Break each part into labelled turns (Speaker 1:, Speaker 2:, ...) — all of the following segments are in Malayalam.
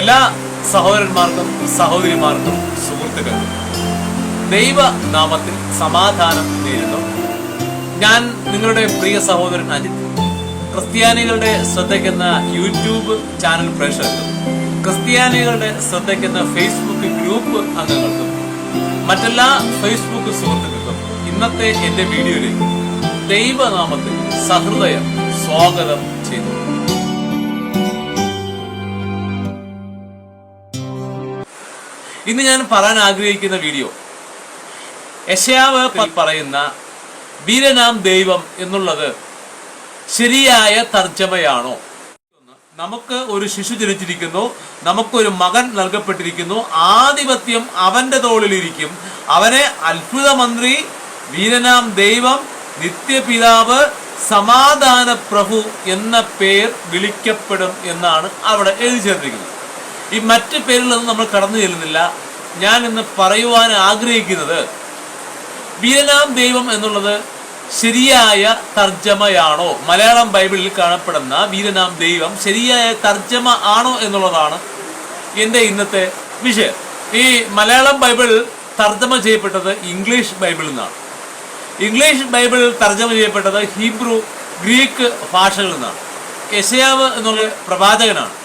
Speaker 1: എല്ലാ സഹോദരന്മാർക്കും സഹോദരിമാർക്കും സുഹൃത്തുക്കൾക്കും ദൈവ നാമത്തിൽ സമാധാനം നേരുന്നു. ഞാൻ നിങ്ങളുടെ പ്രിയ സഹോദരൻ അജിത്. ക്രിസ്ത്യാനികളുടെ ശ്രദ്ധയ്ക്കുന്ന യൂട്യൂബ് ചാനൽ പ്രേക്ഷകർക്കും ക്രിസ്ത്യാനികളുടെ ശ്രദ്ധയ്ക്കുന്ന ഫേസ്ബുക്ക് ഗ്രൂപ്പ് അംഗങ്ങൾക്കും മറ്റെല്ലാ ഫേസ്ബുക്ക് സുഹൃത്തുക്കൾക്കും ഇന്നത്തെ എന്റെ വീഡിയോയിലേക്ക് ദൈവനാമത്തിൽ സഹൃദയം സ്വാഗതം ചെയ്തു ഇന്ന് ഞാൻ പറയാൻ ആഗ്രഹിക്കുന്ന വീഡിയോ. യശയാവ് പറയുന്ന വീരനാം ദൈവം എന്നുള്ളത് ശരിയായ തർജമയാണോ? നമുക്ക് ഒരു ശിശു ജനിച്ചിരിക്കുന്നു നമുക്കൊരു മകൻ നൽകപ്പെട്ടിരിക്കുന്നു ആധിപത്യം അവന്റെ തോളിലിരിക്കും. അവനെ അത്ഭുത മന്ത്രി വീരനാം ദൈവം നിത്യപിതാവ് സമാധാന പ്രഭു എന്ന പേർ വിളിക്കപ്പെടും എന്നാണ് അവിടെ എഴുതി ചേർത്തിരിക്കുന്നത്. ഈ മറ്റ് പേരിലൊന്നും നമ്മൾ കടന്നു ചെല്ലുന്നില്ല. ഞാൻ ഇന്ന് പറയുവാൻ ആഗ്രഹിക്കുന്നത് വീരനാം ദൈവം എന്നുള്ളത് ശരിയായ തർജമയാണോ? മലയാളം ബൈബിളിൽ കാണപ്പെടുന്ന വീരനാം ദൈവം ശരിയായ തർജമ ആണോ എന്നുള്ളതാണ് എന്റെ ഇന്നത്തെ വിഷയം. ഈ മലയാളം ബൈബിൾ തർജമ ചെയ്യപ്പെട്ടത് ഇംഗ്ലീഷ് ബൈബിളിൽ നിന്നാണ്. ഇംഗ്ലീഷ് ബൈബിൾ തർജമ ചെയ്യപ്പെട്ടത് ഹീബ്രു ഗ്രീക്ക് ഭാഷകളിൽ നിന്നാണ്. യശയാവ് എന്നുള്ള പ്രവാചകനാണ്.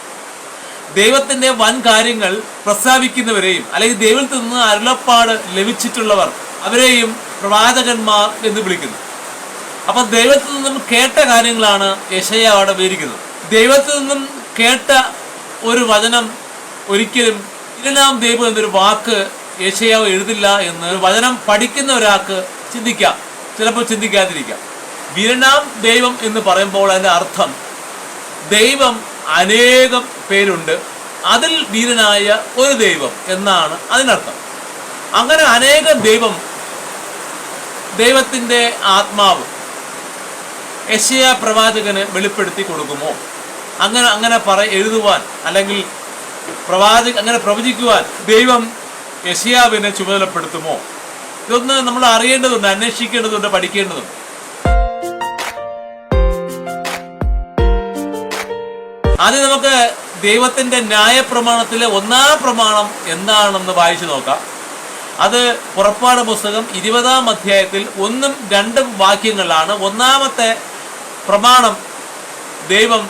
Speaker 1: ദൈവത്തിന്റെ വൻ കാര്യങ്ങൾ പ്രസ്താവിക്കുന്നവരെയും അല്ലെങ്കിൽ ദൈവത്തിൽ നിന്ന് അരുളപ്പാട് ലഭിച്ചിട്ടുള്ളവർ അവരെയും പ്രവാചകന്മാർ എന്ന് വിളിക്കുന്നു. അപ്പൊ ദൈവത്തിൽ നിന്നും കേട്ട കാര്യങ്ങളാണ് യശയ അവിടെ വിവരിക്കുന്നത്. ദൈവത്തിൽ നിന്നും കേട്ട ഒരു വചനം ഒരിക്കലും ഇരുനാം ദൈവം എന്നൊരു വാക്ക് യേശയാവ് എഴുതില്ല എന്ന് വചനം പഠിക്കുന്ന ഒരാൾക്ക് ചിന്തിക്കാം. ചിലപ്പോൾ ചിന്തിക്കാതിരിക്കാം. വിരണാം ദൈവം എന്ന് പറയുമ്പോൾ അതിന്റെ അർത്ഥം ദൈവം അനേകം പേരുണ്ട്. അതിൽ വീരനായ ഒരു ദൈവം എന്നാണ് അതിനർത്ഥം. അങ്ങനെ അനേകം ദൈവം ദൈവത്തിന്റെ ആത്മാവ് യശയ പ്രവാചകന് വെളിപ്പെടുത്തി കൊടുക്കുമോ? അങ്ങനെ അങ്ങനെ പറ എഴുതുവാൻ അല്ലെങ്കിൽ പ്രവാചക അങ്ങനെ പ്രവചിക്കുവാൻ ദൈവം യശയാവിനെ ചുമതലപ്പെടുത്തുമോ? ഇതൊന്ന് നമ്മൾ അറിയേണ്ടതുണ്ട് അന്വേഷിക്കേണ്ടതുണ്ട് പഠിക്കേണ്ടതുണ്ട്. ആദ്യം നമുക്ക് ദൈവത്തിന്റെ ന്യായപ്രമാണത്തിലെ ഒന്നാം പ്രമാണം എന്താണെന്ന് വായിച്ചു നോക്കാം. അത് പുറപ്പാട് പുസ്തകം ഇരുപതാം അധ്യായത്തിൽ ഒന്നും രണ്ടും വാക്യങ്ങളാണ് ഒന്നാമത്തെ പ്രമാണം ദൈവം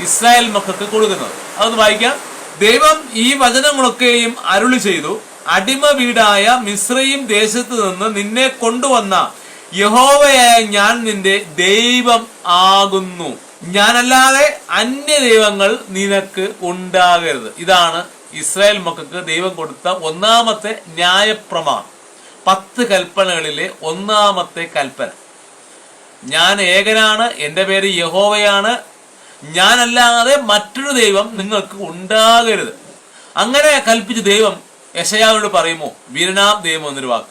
Speaker 1: ഇസ്രായേൽ മക്കൾക്ക് കൊടുക്കുന്നത്. അതൊന്ന് വായിക്കാം. ദൈവം ഈ വചനങ്ങളൊക്കെയും അരുളി ചെയ്തു. അടിമ വീടായ മിശ്രയും ദേശത്ത് നിന്ന് നിന്നെ കൊണ്ടുവന്ന യഹോവയായ ഞാൻ നിന്റെ ദൈവം ആകുന്നു. ഞാനല്ലാതെ അന്യ ദൈവങ്ങൾ നിനക്ക് ഉണ്ടാകരുത്. ഇതാണ് ഇസ്രായേൽ മക്കൾക്ക് ദൈവം കൊടുത്ത ഒന്നാമത്തെ ന്യായപ്രമാണം. പത്ത് കൽപ്പനകളിലെ ഒന്നാമത്തെ കൽപ്പന. ഞാൻ ഏകനാണ് എന്റെ പേര് യഹോവയാണ്. ഞാനല്ലാതെ മറ്റൊരു ദൈവം നിങ്ങൾക്ക് ഉണ്ടാകരുത്. അങ്ങനെ കൽപ്പിച്ച ദൈവം യശയാവിനോട് പറയുമോ? വീരനാം ദൈവം എന്നൊരു വാക്ക്.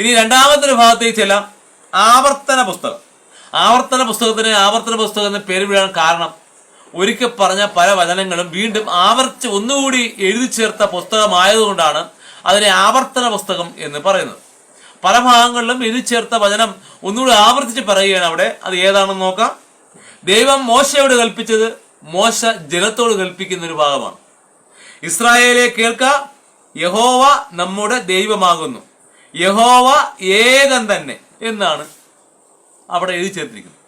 Speaker 1: ഇനി രണ്ടാമത്തെ ഭാഗത്തേക്ക് ചെല്ലാം ആവർത്തന പുസ്തകം. ആവർത്തന പുസ്തകത്തിന് ആവർത്തന പുസ്തകം എന്ന് പേര് വിടാൻ കാരണം ഒരിക്കൽ പറഞ്ഞ പല വചനങ്ങളും വീണ്ടും ആവർത്തിച്ച് ഒന്നുകൂടി എഴുതി ചേർത്ത പുസ്തകമായതുകൊണ്ടാണ് അതിനെ ആവർത്തന പുസ്തകം എന്ന് പറയുന്നത്. പല ഭാഗങ്ങളിലും എഴുതി ചേർത്ത വചനം ഒന്നുകൂടി ആവർത്തിച്ച് പറയുകയാണ് അവിടെ. അത് ഏതാണെന്ന് നോക്കാം. ദൈവം മോശയോട് കൽപ്പിച്ചത് മോശ ജലത്തോട് കൽപ്പിക്കുന്ന ഒരു ഭാഗമാണ്. ഇസ്രായേലെ കേൾക്ക യഹോവ നമ്മുടെ ദൈവമാകുന്നു. യഹോവ ഏകൻ തന്നെ എന്നാണ് അവിടെ എഴുതി ചേർത്തിരിക്കുന്നു.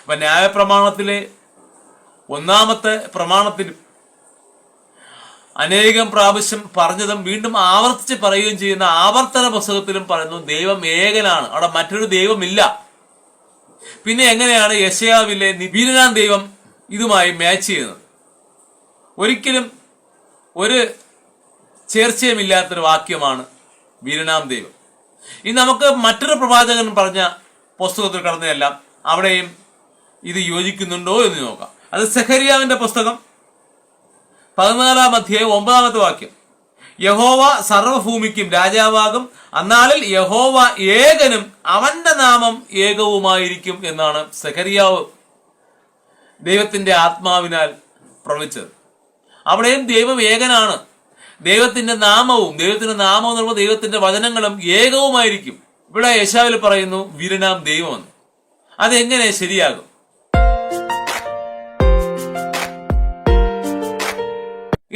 Speaker 1: അപ്പം ന്യായപ്രമാണത്തിലെ ഒന്നാമത്തെ പ്രമാണത്തിൽ അനേകം പ്രാവശ്യം പറഞ്ഞതും വീണ്ടും ആവർത്തിച്ച് പറയുകയും ചെയ്യുന്ന ആവർത്തന പുസ്തകത്തിലും പറയുന്നു ദൈവം ഏകനാണ്. അവിടെ മറ്റൊരു ദൈവമില്ല. പിന്നെ എങ്ങനെയാണ് യശയാവിലെ വീരനാം ദൈവം ഇതുമായി മാച്ച് ചെയ്യുന്നത്? ഒരിക്കലും ഒരു ചേർച്ചയുമില്ലാത്തൊരു വാക്യമാണ് വീരനാം ദൈവം. ഇനി നമുക്ക് മറ്റൊരു പ്രവാചകൻ പറഞ്ഞ പുസ്തകത്തിൽ കടന്നതെല്ലാം അവിടെയും ഇത് യോജിക്കുന്നുണ്ടോ എന്ന് നോക്കാം. അത് സെഹരിയാവിന്റെ പുസ്തകം പതിനാലാം അധ്യായം ഒമ്പതാമത്തെ വാക്യം. യഹോവ സർവഭൂമിക്കും രാജാവാകും അന്നാളിൽ യഹോവ ഏകനും അവന്റെ നാമം ഏകവുമായിരിക്കും എന്നാണ് സെഹരിയാവ് ദൈവത്തിന്റെ ആത്മാവിനാൽ പ്രവചിച്ചത്. അവിടെയും ദൈവം ഏകനാണ്. ദൈവത്തിന്റെ നാമവും ദൈവത്തിന്റെ നാമം എന്ന് ദൈവത്തിന്റെ വചനങ്ങളും ഏകവുമായിരിക്കും. ഇവിടെ യശാവിൽ പറയുന്നു വീരനാം ദൈവമെന്ന്. അതെങ്ങനെ ശരിയാകും?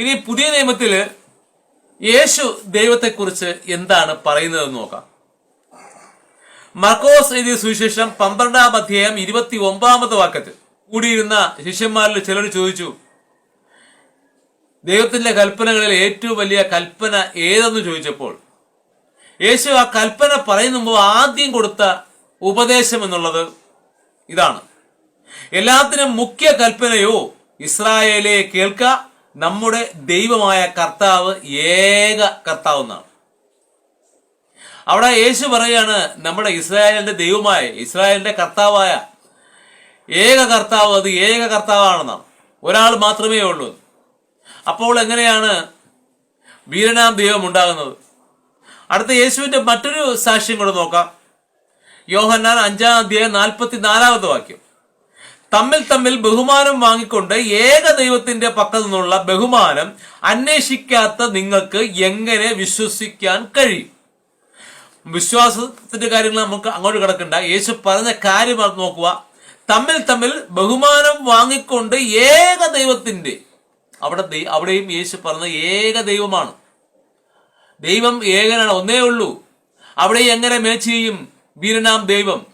Speaker 1: ഇനി പുതിയ നിയമത്തിൽ യേശു ദൈവത്തെക്കുറിച്ച് എന്താണ് പറയുന്നതെന്ന് നോക്കാം. മർക്കോസ് എഴുതിയ സുവിശേഷം പന്ത്രണ്ടാം അധ്യായം ഇരുപത്തി ഒമ്പതാമത്തെ വാക്കത്തിൽ കൂടിയിരുന്ന ശിഷ്യന്മാരിൽ ചിലർ ചോദിച്ചു ദൈവത്തിന്റെ കൽപ്പനകളിൽ ഏറ്റവും വലിയ കൽപ്പന ഏതെന്ന്? ചോദിച്ചപ്പോൾ യേശു ആ കൽപ്പന പറയുന്ന മുമ്പ് ആദ്യം കൊടുത്ത ഉപദേശം എന്നുള്ളത് ഇതാണ്. എല്ലാത്തിനും മുഖ്യ കൽപ്പനയോ ഇസ്രായേലെ കേൾക്ക നമ്മുടെ ദൈവമായ കർത്താവ് ഏക കർത്താവ് എന്നാണ്. അവിടെ യേശു പറയാണ് നമ്മുടെ ഇസ്രായേലിന്റെ ദൈവമായ ഇസ്രായേലിന്റെ കർത്താവായ ഏക കർത്താവ് അത് ഏക കർത്താവാണെന്നാണ്. ഒരാൾ മാത്രമേ ഉള്ളൂ. അപ്പോൾ എങ്ങനെയാണ് വീരനാം ദൈവം ഉണ്ടാകുന്നത്? അടുത്ത യേശുവിന്റെ മറ്റൊരു സാക്ഷ്യം കൂടെ നോക്കാം. യോഹന്നാൻ അഞ്ചാം അധ്യായം നാൽപ്പത്തി നാലാമത്തെ വാക്യം. തമ്മിൽ തമ്മിൽ ബഹുമാനം വാങ്ങിക്കൊണ്ട് ഏക ദൈവത്തിന്റെ പക്കത്തു നിന്നുള്ള ബഹുമാനം അന്വേഷിക്കാത്ത നിങ്ങൾക്ക് എങ്ങനെ വിശ്വസിക്കാൻ കഴിയും? വിശ്വാസത്തിന്റെ കാര്യങ്ങൾ നമുക്ക് അങ്ങോട്ട് കിടക്കണ്ട. യേശു പറഞ്ഞ കാര്യം നോക്കുക. തമ്മിൽ തമ്മിൽ ബഹുമാനം വാങ്ങിക്കൊണ്ട് ഏക ദൈവത്തിന്റെ അവിടെ അവിടെയും യേശു പറഞ്ഞ ഏക ദൈവമാണ്. ദൈവം ഏകനാണ് ഒന്നേ ഉള്ളൂ. അവിടെ എങ്ങനെ മേച്ച് ചെയ്യും വീരനാം ദൈവം.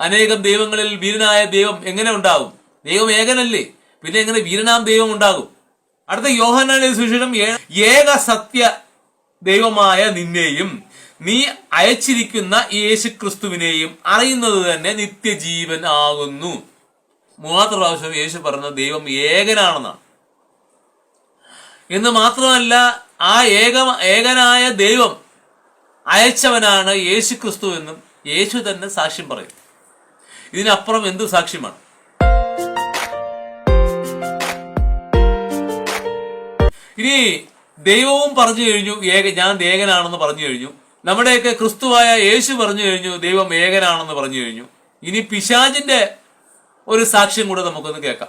Speaker 1: അനേകം ദൈവങ്ങളിൽ വീരനായ ദൈവം എങ്ങനെ ഉണ്ടാകും? ദൈവം ഏകനല്ലേ? പിന്നെ എങ്ങനെ വീരനാം ദൈവം ഉണ്ടാകും? അടുത്ത യോഹനാന്റെ സുവിശേഷം ഏക സത്യ ദൈവമായ നിന്നെയും നീ അയച്ചിരിക്കുന്ന യേശു ക്രിസ്തുവിനെയും അറിയുന്നത് തന്നെ നിത്യജീവൻ ആകുന്നു. മൂന്നാമത്തെ പ്രാവശ്യം യേശു പറഞ്ഞ ദൈവം ഏകനാണെന്നാണ്. എന്ന് മാത്രമല്ല ആ ഏക ഏകനായ ദൈവം അയച്ചവനാണ് യേശു ക്രിസ്തു എന്നും യേശു തന്നെ സാക്ഷ്യം പറയും. ഇതിനപ്പുറം എന്തു സാക്ഷ്യമാണ്? ഇനി ദൈവവും പറഞ്ഞു കഴിഞ്ഞു ഏക ഞാൻ ഏകനാണെന്ന് പറഞ്ഞു കഴിഞ്ഞു. നമ്മുടെയൊക്കെ ക്രിസ്തുവായ യേശു പറഞ്ഞു കഴിഞ്ഞു ദൈവം ഏകനാണെന്ന് പറഞ്ഞു കഴിഞ്ഞു. ഇനി പിശാജിന്റെ ഒരു സാക്ഷ്യം കൂടെ നമുക്കൊന്ന് കേൾക്കാം.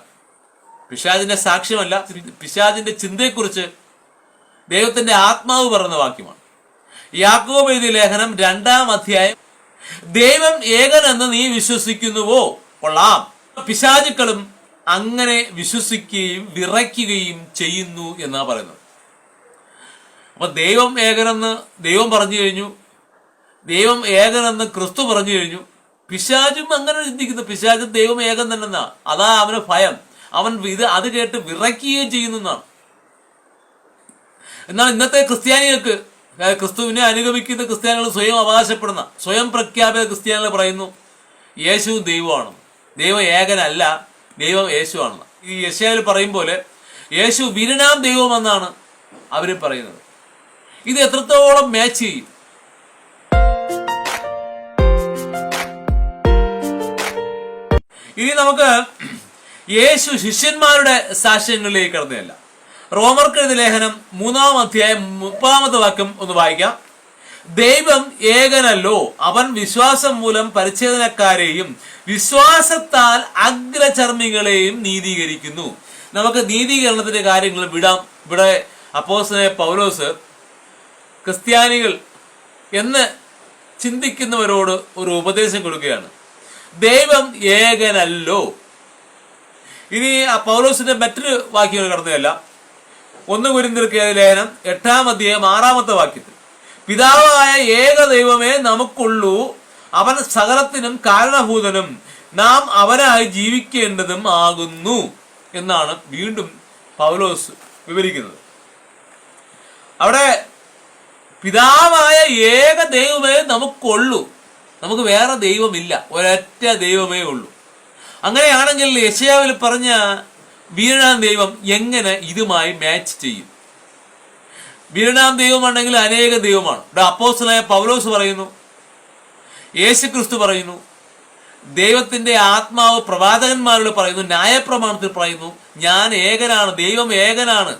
Speaker 1: പിശാജിന്റെ സാക്ഷ്യമല്ല പിശാജിന്റെ ചിന്തയെക്കുറിച്ച് ദൈവത്തിന്റെ ആത്മാവ് പറഞ്ഞ വാക്യമാണ്. യാക്കോബ് എഴുതിയ ലേഖനം രണ്ടാം അധ്യായം ദൈവം ഏകനെന്ന് നീ വിശ്വസിക്കുന്നുവോ? കൊള്ളാം. പിശാചുക്കളും അങ്ങനെ വിശ്വസിക്കുകയും വിറയ്ക്കുകയും ചെയ്യുന്നു എന്നാ പറയുന്നത്. അപ്പൊ ദൈവം ഏകനെന്ന് ദൈവം പറഞ്ഞു കഴിഞ്ഞു. ദൈവം ഏകനെന്ന് ക്രിസ്തു പറഞ്ഞു കഴിഞ്ഞു. പിശാചും അങ്ങനെ ചിന്തിക്കുന്നു. പിശാചും ദൈവം ഏകൻ തന്നെന്നാ. അതാ അവന് ഭയം. അവൻ ഇത് അത് കേട്ട് വിറയ്ക്കുകയും ചെയ്യുന്നു എന്നാണ്. എന്നാൽ ഇന്നത്തെ ക്രിസ്ത്യാനികൾക്ക് ക്രിസ്തുവിനെ അനുഗമിക്കുന്ന ക്രിസ്ത്യാനികൾ സ്വയം അവകാശപ്പെടുന്ന സ്വയം പ്രഖ്യാപിത ക്രിസ്ത്യാനികൾ പറയുന്നു യേശു ദൈവമാണ്. ദൈവം ഏകനല്ല ദൈവം യേശുവാണ്. ഈ യശയിൽ പറയും പോലെ യേശു വിരനാം ദൈവമെന്നാണ് അവർ പറയുന്നത്. ഇത് എത്രത്തോളം മാച്ച് ചെയ്യും? ഇനി നമുക്ക് യേശു ശിഷ്യന്മാരുടെ സാക്ഷ്യങ്ങളിലേക്ക് കടന്നതല്ല റോമർക്ക് എഴുതിയ ലേഖനം മൂന്നാം അധ്യായം മുപ്പതാമത്തെ വാക്യം ഒന്ന് വായിക്കാം. ദൈവം ഏകനല്ലോ അവൻ വിശ്വാസം മൂലം പരിച്ഛേദനക്കാരെയും വിശ്വാസത്താൽ അഗ്രചർമ്മികളെയും നീതീകരിക്കുന്നു. നമുക്ക് നീതീകരണത്തിന്റെ കാര്യങ്ങൾ വിടാം. ഇവിടെ അപ്പോസനെ പൗലോസ് ക്രിസ്ത്യാനികൾ എന്ന് ചിന്തിക്കുന്നവരോട് ഒരു ഉപദേശം കൊടുക്കുകയാണ്. ദൈവം ഏകനല്ലോ. ഇനി ആ പൗലോസിന്റെ മറ്റൊരു വാക്യങ്ങൾ കടന്നുകയല്ല ഒന്ന് കുരിന്തിർക്ക് ലേഖനം എട്ടാം അധ്യായം ആറാമത്തെ വാക്യത്തിൽ. പിതാവായ ഏക ദൈവമേ നമുക്കുള്ളൂ. അവൻ സകലത്തിനും കാരണഭൂതനും. നാം അവനായി ജീവിക്കേണ്ടതും ആകുന്നു. എന്നാണ് വീണ്ടും പൗലോസ് വിവരിക്കുന്നത്. അവിടെ പിതാവായ ഏക ദൈവമേ നമുക്കുള്ളൂ. നമുക്ക് വേറെ ദൈവമില്ല. ഒരൊറ്റ ദൈവമേ ഉള്ളൂ. അങ്ങനെയാണെങ്കിൽ യശയാവിൽ പറഞ്ഞ വീരനാം ദൈവം എങ്ങനെ ഇതുമായി മാച്ച് ചെയ്യും? വീരനാം ദൈവമാണെങ്കിൽ അനേക ദൈവമാണ്. ഇവിടെ പൗലോസ് പറയുന്നു. യേശു ക്രിസ്തു പറയുന്നു. ദൈവത്തിന്റെ ആത്മാവ് പ്രവാചകന്മാരോട് പറയുന്നു. ന്യായപ്രമാണത്തിൽ പറയുന്നു. ഞാൻ ഏകനാണ് ദൈവം ഏകനാണ്.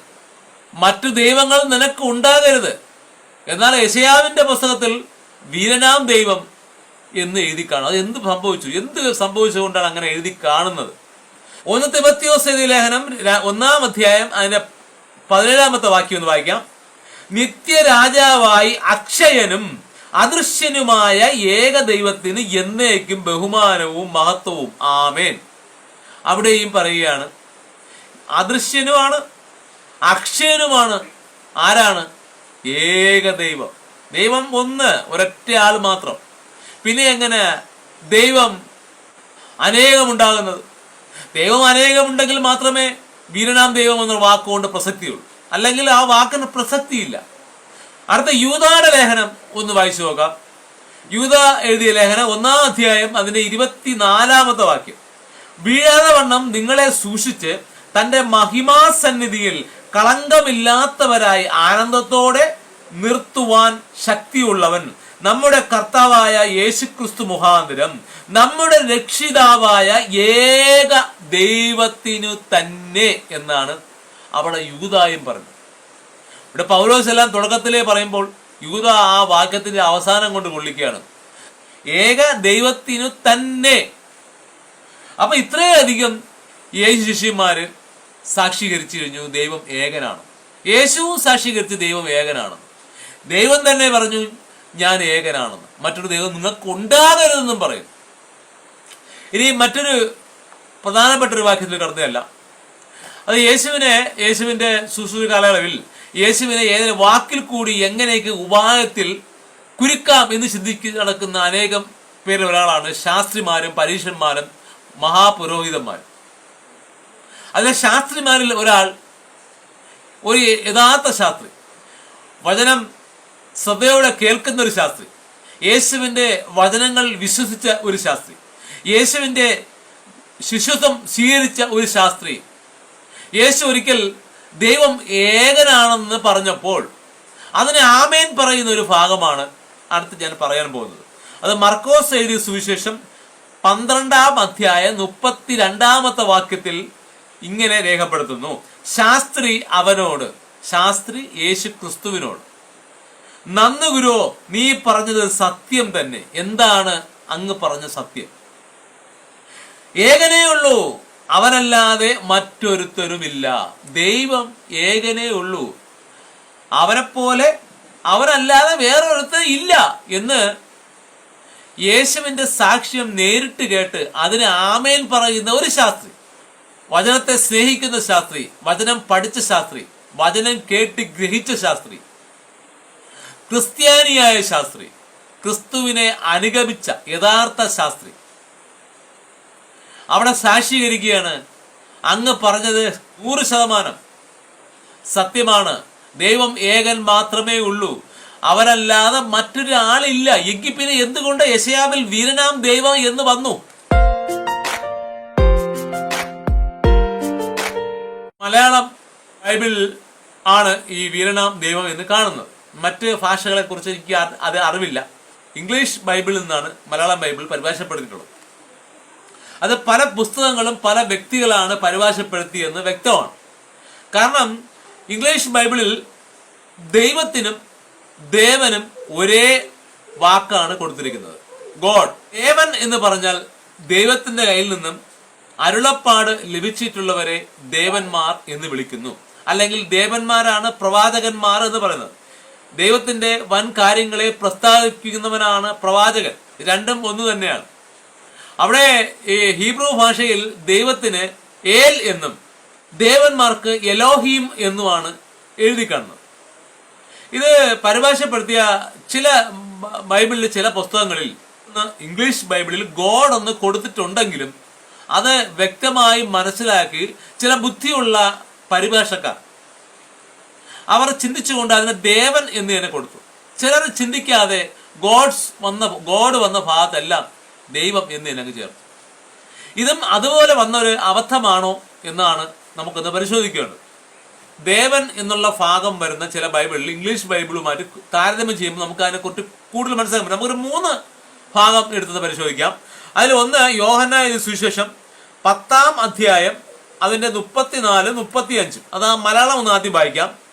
Speaker 1: മറ്റു ദൈവങ്ങൾ നിനക്ക് ഉണ്ടാകരുത്. എന്നാൽ യശയാവിന്റെ പുസ്തകത്തിൽ വീരനാം ദൈവം എന്ന് എഴുതി കാണും. അത് എന്ത് സംഭവിച്ചു? എന്ത് സംഭവിച്ചുകൊണ്ടാണ് അങ്ങനെ എഴുതി കാണുന്നത്? ഒന്ന് തിബത്യോസ് എഴുതിയ ലേഖനം ഒന്നാം അധ്യായം അതിന്റെ പതിനേഴാമത്തെ വാക്യം ഒന്ന് വായിക്കാം. നിത്യരാജാവായി അക്ഷയനും അദൃശ്യനുമായ ഏക ദൈവത്തിന് എന്നേക്കും ബഹുമാനവും മഹത്വവും. ആമേൻ. അവിടെയും പറയുകയാണ് അദൃശ്യനുമാണ് അക്ഷയനുമാണ്. ആരാണ്? ഏക ദൈവം ദൈവം ഒന്ന് ഒരൊറ്റ ആൾ മാത്രം. പിന്നെ എങ്ങനെ ദൈവം അനേകമുണ്ടാകുന്നത്? ദൈവം അനേകമുണ്ടെങ്കിൽ മാത്രമേ വീരനാം ദൈവം എന്ന വാക്കുകൊണ്ട് പ്രസക്തിയുള്ളൂ. അല്ലെങ്കിൽ ആ വാക്കിന് പ്രസക്തിയില്ല. അടുത്ത യൂതയുടെ ലേഖനം ഒന്ന് വായിച്ചു നോക്കാം. യൂത എഴുതിയ ലേഖനം ഒന്നാം അധ്യായം അതിന്റെ ഇരുപത്തിനാലാമത്തെ വാക്യം. വീഴാതെ വണ്ണം നിങ്ങളെ സൂക്ഷിച്ച് തന്റെ മഹിമാസന്നിധിയിൽ കളങ്കമില്ലാത്തവരായി ആനന്ദത്തോടെ നിർത്തുവാൻ ശക്തിയുള്ളവൻ നമ്മുടെ കർത്താവായ യേശുക്രിസ്തു മുഖാന്തരം നമ്മുടെ രക്ഷിതാവായ ഏക ദൈവത്തിനു തന്നെ എന്നാണ് അവിടെ യൂതായും പറഞ്ഞത്. ഇവിടെ പൗലോസ് എല്ലാം തുടക്കത്തിലേ പറയുമ്പോൾ യൂത ആ വാക്യത്തിന്റെ അവസാനം കൊണ്ട് കൊള്ളിക്കുകയാണ്. ഏക ദൈവത്തിനു തന്നെ. അപ്പൊ ഇത്രയധികം യേശു ശിഷ്യന്മാര് സാക്ഷീകരിച്ചു കഴിഞ്ഞു ദൈവം ഏകനാണ്. യേശുവും സാക്ഷീകരിച്ച് ദൈവം ഏകനാണ്. ദൈവം തന്നെ പറഞ്ഞു ഞാൻ ഏകനാണെന്ന്. മറ്റൊരു ദൈവം നിങ്ങൾക്ക് ഉണ്ടാകരുതെന്നും പറയും. ഇനി മറ്റൊരു പ്രധാനപ്പെട്ട ഒരു വാക്യത്തിൽ കടന്നതല്ല. അത് യേശുവിനെ യേശുവിന്റെ ശുശ്രൂഷ കാലയളവിൽ യേശുവിനെ ഏതൊരു വാക്കിൽ കൂടി എങ്ങനെയൊക്കെ ഉപായത്തിൽ കുരുക്കാം എന്ന് ചിന്തിച്ച് നടക്കുന്ന അനേകം പേരിൽ ഒരാളാണ് ശാസ്ത്രിമാരും പരീക്ഷന്മാരും മഹാപുരോഹിതന്മാരും. അതിലെ ശാസ്ത്രിമാരിൽ ഒരാൾ ഒരു യഥാർത്ഥ ശാസ്ത്രി. വചനം ശ്രദ്ധയോടെ കേൾക്കുന്ന ഒരു ശാസ്ത്രി. യേശുവിന്റെ വചനങ്ങൾ വിശ്വസിച്ച ഒരു ശാസ്ത്രി. യേശുവിന്റെ ശിശുത്വം സ്വീകരിച്ച ഒരു ശാസ്ത്രി. യേശു ഒരിക്കൽ ദൈവം ഏകനാണെന്ന് പറഞ്ഞപ്പോൾ അതിനെ ആമേൻ പറയുന്ന ഒരു ഭാഗമാണ് അടുത്ത് ഞാൻ പറയാൻ പോകുന്നത്. അത് മർക്കോസ് എഴുതിയ സുവിശേഷം പന്ത്രണ്ടാം അധ്യായ മുപ്പത്തി രണ്ടാമത്തെ വാക്യത്തിൽ ഇങ്ങനെ രേഖപ്പെടുത്തുന്നു. ശാസ്ത്രി അവനോട് ശാസ്ത്രി യേശു ക്രിസ്തുവിനോട് നന്ന് ഗുരുവോ നീ പറഞ്ഞത് സത്യം തന്നെ. എന്താണ് അങ്ങ് പറഞ്ഞ സത്യം? ഏകനേ ഉള്ളൂ. അവനല്ലാതെ മറ്റൊരുത്തരുമില്ല. ദൈവം ഏകനേ ഉള്ളൂ. അവനെപ്പോലെ അവനല്ലാതെ വേറൊരുത്തർ ഇല്ല എന്ന് യേശുവിന്റെ സാക്ഷ്യം നേരിട്ട് കേട്ട് അതിന് ആമേൻ പറയുന്ന ഒരു ശാസ്ത്രി വചനത്തെ സ്നേഹിക്കുന്ന ശാസ്ത്രി വചനം പഠിച്ച ശാസ്ത്രി വചനം കേട്ട് ഗ്രഹിച്ച ശാസ്ത്രി ക്രിസ്ത്യാനിയായ ശാസ്ത്രി ക്രിസ്തുവിനെ അനുഗമിച്ച യഥാർത്ഥ ശാസ്ത്രി. അവിടെ സാക്ഷീകരിക്കുകയാണ് അങ്ങ് പറഞ്ഞത് നൂറ് ശതമാനം. സത്യമാണ് ദൈവം ഏകൻ മാത്രമേ ഉള്ളൂ. അവരല്ലാതെ മറ്റൊരാളില്ല. എങ്കിൽ പിന്നെ എന്തുകൊണ്ട് യശയാവിൽ വീരനാം ദൈവം എന്ന് വന്നു? മലയാളം ബൈബിളിൽ ആണ് ഈ വീരനാം ദൈവം എന്ന് കാണുന്നത്. മറ്റ് ഭാഷകളെ കുറിച്ച് എനിക്ക് അത് അറിവില്ല. ഇംഗ്ലീഷ് ബൈബിളിൽ നിന്നാണ് മലയാളം ബൈബിൾ പരിഭാഷപ്പെടുത്തിയിട്ടുള്ളത്. അത് പല പുസ്തകങ്ങളും പല വ്യക്തികളാണ് പരിഭാഷപ്പെടുത്തിയെന്ന് വ്യക്തമാണ്. കാരണം ഇംഗ്ലീഷ് ബൈബിളിൽ ദൈവത്തിനും ദേവനും ഒരേ വാക്കാണ് കൊടുത്തിരിക്കുന്നത്. ഗോഡ്. ദേവൻ എന്ന് പറഞ്ഞാൽ ദൈവത്തിന്റെ കയ്യിൽ നിന്നും അരുളപ്പാട് ലഭിച്ചിട്ടുള്ളവരെ ദേവന്മാർ എന്ന് വിളിക്കുന്നു. അല്ലെങ്കിൽ ദേവന്മാരാണ് പ്രവാചകന്മാർ എന്ന് പറയുന്നത്. ദൈവത്തിന്റെ വൻ കാര്യങ്ങളെ പ്രസ്താവിക്കുന്നവനാണ് പ്രവാചകൻ. രണ്ടും ഒന്ന് തന്നെയാണ്. അവിടെ ഹീബ്രു ഭാഷയിൽ ദൈവത്തിന് ഏൽ എന്നും ദേവന്മാർക്ക് എലോഹീം എന്നുമാണ് എഴുതി കാണുന്നത്. ഇത് പരിഭാഷപ്പെടുത്തിയ ചില ബൈബിളിലെ ചില പുസ്തകങ്ങളിൽ ഇംഗ്ലീഷ് ബൈബിളിൽ ഗോഡ് എന്ന് കൊടുത്തിട്ടുണ്ടെങ്കിലും അത് വ്യക്തമായി മനസ്സിലാക്കി ചില ബുദ്ധിയുള്ള പരിഭാഷക്കാർ അവർ ചിന്തിച്ചുകൊണ്ട് അതിന് ദേവൻ എന്ന് തന്നെ കൊടുത്തു. ചിലർ ചിന്തിക്കാതെ ഗോഡ്സ് വന്ന ഗോഡ് വന്ന ഭാഗത്തെല്ലാം ദൈവം എന്ന് തന്നെ ചേർത്തു. ഇതും അതുപോലെ വന്ന ഒരു അബദ്ധമാണോ എന്നാണ് നമുക്കൊന്ന് പരിശോധിക്കേണ്ടത്. ദേവൻ എന്നുള്ള ഭാഗം വരുന്ന ചില ബൈബിളിൽ ഇംഗ്ലീഷ് ബൈബിളുമായിട്ട് താരതമ്യം ചെയ്യുമ്പോൾ നമുക്ക് അതിനെക്കുറിച്ച് കൂടുതൽ മനസ്സിലാക്കാൻ നമുക്കൊരു മൂന്ന് ഭാഗം എടുത്തത് പരിശോധിക്കാം. അതിൽ ഒന്ന് യോഹനായ സുവിശേഷം പത്താം അധ്യായം അതിന്റെ മുപ്പത്തിനാല് മുപ്പത്തി അഞ്ചും അത് ആ മലയാളം ഒന്ന് ആദ്യം വായിക്കാം.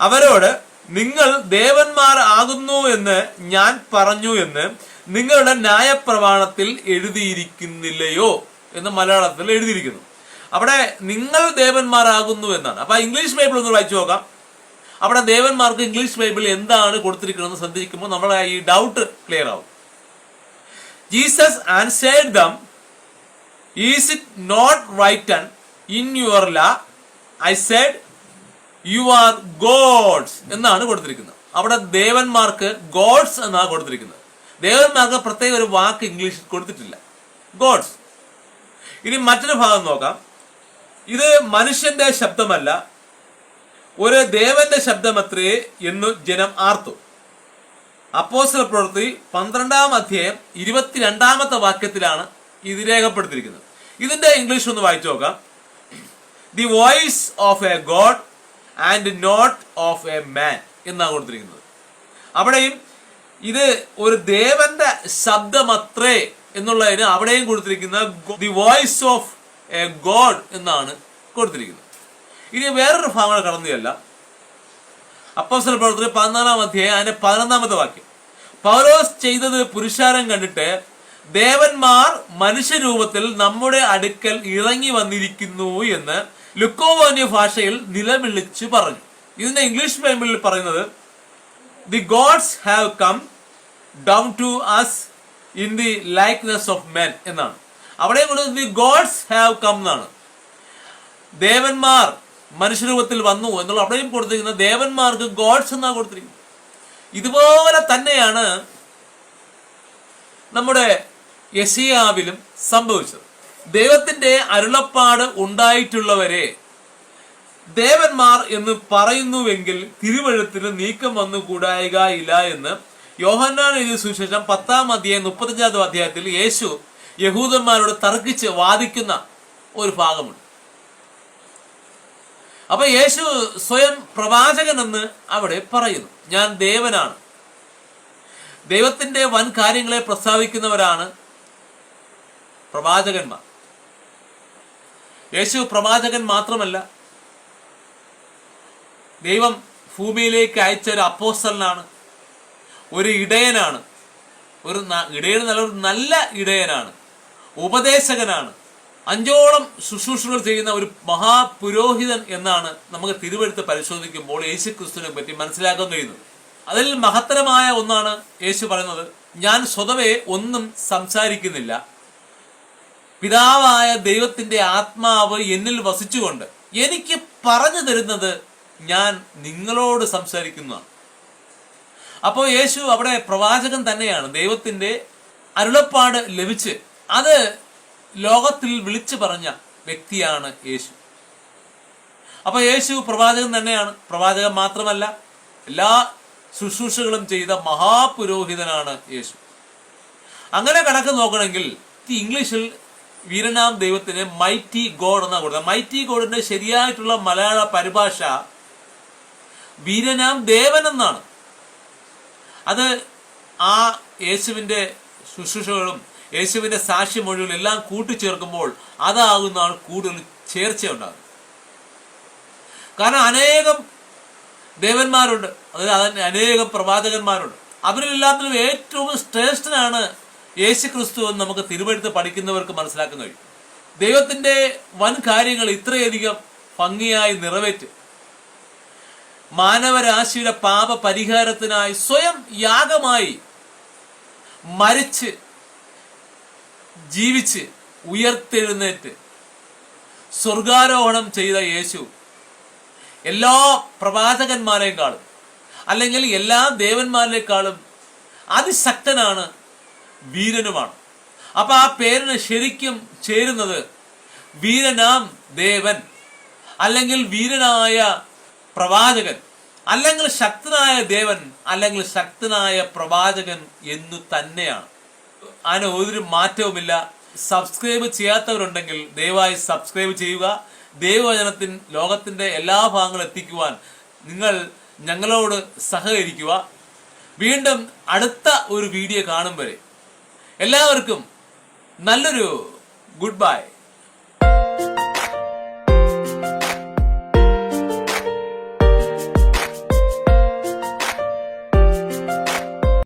Speaker 1: അവരോട് നിങ്ങൾ ദേവന്മാർ ആകുന്നു എന്ന് ഞാൻ പറഞ്ഞു എന്ന് നിങ്ങളുടെ ന്യായപ്രമാണത്തിൽ എഴുതിയിരിക്കുന്നില്ലയോ എന്ന് മലയാളത്തിൽ എഴുതിയിരിക്കുന്നു. അവിടെ നിങ്ങൾ ദേവന്മാരാകുന്നു എന്നാണ്. അപ്പൊ ഇംഗ്ലീഷ് ബൈബിൾ ഒന്ന് വായിച്ചു നോക്കാം. അവിടെ ദേവന്മാർക്ക് ഇംഗ്ലീഷ് ബൈബിൾ എന്താണ് കൊടുത്തിരിക്കുന്നത് ശ്രദ്ധിക്കുമ്പോൾ നമ്മളെ ഈ ഡൗട്ട് ക്ലിയർ ആവും. Jesus answered them is it not written in your law I said you are gods എന്നാണ് കൊടുത്തിരിക്കുന്നത്. അവിടെ ദേവന്മാർക്ക് ഗോഡ്സ് എന്നാണ് കൊടുത്തിരിക്കുന്നത്. ദേവന്മാർക്ക് പ്രത്യേക ഒരു വാക്ക് ഇംഗ്ലീഷിൽ കൊടുത്തിട്ടില്ല. ഗോഡ്സ് ഇനി മറ്റൊരു ഭാഗം നോക്കാം. ഇത് മനുഷ്യന്റെ ശബ്ദമല്ല. ഒരു ദേവന്റെ ശബ്ദമത്രേ എന്ന് ജനം ആർത്തു. അപ്പോസ്റ്റൽ പ്രവൃത്തി പന്ത്രണ്ടാം അധ്യായം ഇരുപത്തിരണ്ടാമത്തെ വാക്യത്തിലാണ് ഇത് രേഖപ്പെടുത്തിയിരിക്കുന്നത്. ഇതിന്റെ ഇംഗ്ലീഷ് ഒന്ന് വായിച്ചു നോക്കാം. The voice of a god and not of a man എന്നാണ് കൊടുത്തിരിക്കുന്നത്. അവിടെയും ഇത് ഒരു ദേവന്റെ ശബ്ദമത്രേ എന്നുള്ളതിന് അവിടെയും കൊടുത്തിരിക്കുന്ന the voice of a god എന്നാണ് കൊടുത്തിരിക്കുന്നത്. ഇനി വേറൊരു ഭാഗങ്ങൾ കടന്നുകയല്ല അപ്പോസ്റ്റൽ പ്രവർത്തനം പതിനാലാം അധ്യായം അതിന്റെ പതിനൊന്നാമത്തെ വാക്യം. പൗലോസ് ചെയ്തത് പുരുഷാരം കണ്ടിട്ട് ദേവന്മാർ മനുഷ്യരൂപത്തിൽ നമ്മുടെ അടുക്കൽ ഇറങ്ങി വന്നിരിക്കുന്നു എന്ന് ലുക്കോവോന്യ ഭാഷയിൽ നിലവിളിച്ചു പറഞ്ഞു. ഇതിന്റെ ഇംഗ്ലീഷ് ബൈബിളിൽ പറയുന്നത് the gods have come down to us in the likeness of men എന്നാണ്. അവിടെ കൂടെ ദി ഗോഡ്സ് ഹാവ് കം എന്നാണ്. ദേവന്മാർ മനുഷ്യരൂപത്തിൽ വന്നു എന്നുള്ള അവിടെയും കൊടുത്തിരിക്കുന്ന ദേവന്മാർക്ക് ഗോഡ്സ് എന്നാണ് കൊടുത്തിരിക്കുന്നത്. ഇതുപോലെ തന്നെയാണ് നമ്മുടെ യശിയാവിലും സംഭവിച്ചത്. ദൈവത്തിന്റെ അരുളപ്പാട് ഉണ്ടായിട്ടുള്ളവരെ ദേവന്മാർ എന്ന് പറയുന്നുവെങ്കിൽ തിരുവഴുത്തിന് നീക്കം വന്നു കൂടായികയില്ല എന്ന് യോഹന്നാൻ എഴുതിയ സുവിശേഷം പത്താം അധ്യായം മുപ്പത്തഞ്ചാമത്തെ അധ്യായത്തിൽ യേശു യഹൂദന്മാരോട് തർക്കിച്ച് വാദിക്കുന്ന ഒരു ഭാഗമുണ്ട്. അപ്പൊ യേശു സ്വയം പ്രവാചകൻ എന്ന് അവിടെ പറയുന്നു. ഞാൻ ദേവനാണ്. ദൈവത്തിന്റെ വൻ കാര്യങ്ങളെ പ്രസ്താവിക്കുന്നവരാണ്. പ്രവാചകന്മാർ. യേശു പ്രവാചകൻ മാത്രമല്ല ദൈവം ഭൂമിയിലേക്ക് അയച്ച ഒരു അപ്പോസ്റ്റലിനാണ് ഒരു ഇടയനാണ് ഒരു ഇടയൻ നല്ല ഒരു നല്ല ഇടയനാണ് ഉപദേശകനാണ് അഞ്ചോളം ശുശ്രൂഷകൾ ചെയ്യുന്ന ഒരു മഹാപുരോഹിതൻ എന്നാണ് നമുക്ക് തിരുവെടുത്ത് പരിശോധിക്കുമ്പോൾ യേശു ക്രിസ്തുവിനെ പറ്റി മനസ്സിലാക്കാൻ കഴിയുന്നത്. അതിൽ മഹത്തരമായ ഒന്നാണ് യേശു പറയുന്നത് ഞാൻ സ്വതവേ ഒന്നും സംസാരിക്കുന്നില്ല പിതാവായ ദൈവത്തിന്റെ ആത്മാവ് എന്നിൽ വസിച്ചുകൊണ്ട് എനിക്ക് പറഞ്ഞു തരുന്നത് ഞാൻ നിങ്ങളോട് സംസാരിക്കുന്നതാണ്. അപ്പോൾ യേശു അവിടെ പ്രവാചകൻ തന്നെയാണ്. ദൈവത്തിന്റെ അരുളപ്പാട് ലഭിച്ച് അത് ലോകത്തിൽ വിളിച്ചു പറഞ്ഞ വ്യക്തിയാണ് യേശു. അപ്പൊ യേശു പ്രവാചകൻ തന്നെയാണ്. പ്രവാചകൻ മാത്രമല്ല എല്ലാ ശുശ്രൂഷകളും ചെയ്ത മഹാപുരോഹിതനാണ് യേശു. അങ്ങനെ കണക്ക് നോക്കണമെങ്കിൽ ഇംഗ്ലീഷിൽ വീരനാം ദൈവത്തിന് മൈറ്റി ഗോഡ് എന്നാണ് കൊടുത്തത്. മൈറ്റി ഗോഡിന്റെ ശരിയായിട്ടുള്ള മലയാള പരിഭാഷ വീരനാം ദേവൻ എന്നാണ്. അത് ആ യേശുവിന്റെ ശുശ്രൂഷകളും യേശുവിന്റെ സാക്ഷ്യമൊഴികളും എല്ലാം കൂട്ടിച്ചേർക്കുമ്പോൾ അതാകുന്നതാണ് കൂടുതൽ ചേർച്ച ഉണ്ടാകുന്നത് കാരണം അനേകം ദേവന്മാരുണ്ട്. അതായത് അനേകം പ്രവാചകന്മാരുണ്ട്. അവരിലെല്ലാത്തിനും ഏറ്റവും ശ്രേഷ്ഠനാണ് യേശു ക്രിസ്തു എന്ന് നമുക്ക് തിരുവഴുത്ത് പഠിക്കുന്നവർക്ക് മനസ്സിലാക്കാൻ കഴിയും ദൈവത്തിന്റെ വൻ കാര്യങ്ങൾ ഇത്രയധികം ഭംഗിയായി നിറവേറ്റ്. മാനവരാശിയുടെ പാപ പരിഹാരത്തിനായി സ്വയം യാഗമായി മരിച്ച് ജീവിച്ച് ഉയർത്തെഴുന്നേറ്റ് സ്വർഗാരോഹണം ചെയ്ത യേശു എല്ലാ പ്രവാചകന്മാരെക്കാളും അല്ലെങ്കിൽ എല്ലാ ദേവന്മാരെക്കാളും അതിശക്തനാണ് വീരനുമാണ്. അപ്പൊ ആ പേരിന് ശരിക്കും ചേരുന്നത് വീരനാം ദേവൻ അല്ലെങ്കിൽ വീരനായ പ്രവാചകൻ അല്ലെങ്കിൽ ശക്തനായ ദേവൻ അല്ലെങ്കിൽ ശക്തനായ പ്രവാചകൻ എന്നു തന്നെയാണ്. അതിന് ഒരു മാറ്റവുമില്ല. സബ്സ്ക്രൈബ് ചെയ്യാത്തവരുണ്ടെങ്കിൽ ദയവായി സബ്സ്ക്രൈബ് ചെയ്യുക. ദൈവവചനത്തിൻ ലോകത്തിന്റെ എല്ലാ ഭാഗങ്ങളും എത്തിക്കുവാൻ നിങ്ങൾ ഞങ്ങളോട് സഹകരിക്കുക. വീണ്ടും അടുത്ത ഒരു വീഡിയോ കാണും വരെ. എല്ലാവർക്കും നല്ലൊരു ഗുഡ് ബൈ